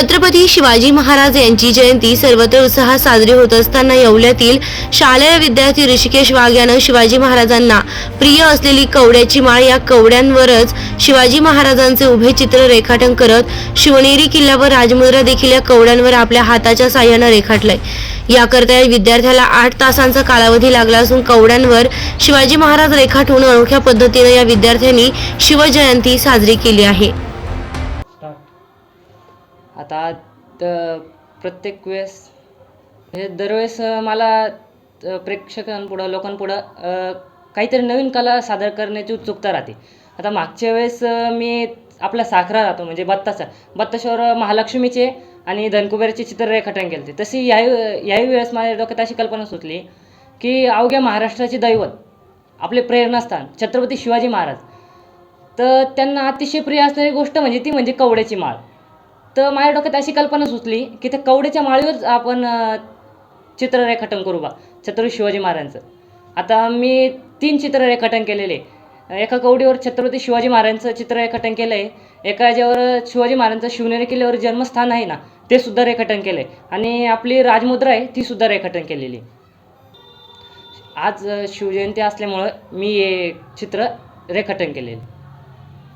छत्रपती शिवाजी महाराज यांची जयंती सर्वत्र उत्साहात साजरी होत असताना येवल्यातील शालेय विद्यार्थी ऋषिकेश वाघ यानं शिवाजी महाराजांना प्रिय असलेली कवड्याची माळ या कवड्यांवरच शिवाजी महाराजांचे उभे चित्र रेखाटन करत शिवनेरी किल्ल्यावर राजमुद्रा देखील या कवड्यांवर आपल्या हाताच्या साह्यानं रेखाटलंय. याकरता या विद्यार्थ्याला आठ तासांचा कालावधी लागला असून कवड्यांवर शिवाजी महाराज रेखाटून अनोख्या पद्धतीनं या विद्यार्थ्यांनी शिवजयंती साजरी केली आहे. आता प्रत्येक वेळेस म्हणजे दरवेळेस मला प्रेक्षकांपुढं लोकांपुढं काहीतरी नवीन कला सादर करण्याची उत्सुकता राहते. आता मागच्या वेळेस मी आपला साखरा राहतो म्हणजे बत्ताचा बत्ताशावर महालक्ष्मीचे आणि धनकुबेरचे चित्र रेखाटन केले होते. तशी याही याही वेळेस माझ्या डोक्यात अशी कल्पना सुचली की अवघ्या महाराष्ट्राचे दैवत आपले प्रेरणास्थान छत्रपती शिवाजी महाराज. तर त्यांना अतिशय प्रिय असणारी गोष्ट म्हणजे ती म्हणजे कवड्याची माळ. तर माझ्या डोक्यात अशी कल्पना सुचली की त्या कवड्याच्या माळीवर आपण चित्र रेखाटन करू बा छत्रपती शिवाजी महाराजांचं. आता मी तीन चित्र रेखाटन केलेले. एका कवडीवर छत्रपती शिवाजी महाराजांचं चित्र रेखाटन केलं आहे एका याच्यावर शिवाजी महाराजांचं शिवनेरी किल्ल्यावर जन्मस्थान आहे ना ते सुद्धा रेखाटन केलं आहे आणि आपली राजमुद्रा आहे ती सुद्धा रेखाटन केलेली. आहे. आज शिवजयंती असल्यामुळं मी हे चित्र रेखाटन केलेलं.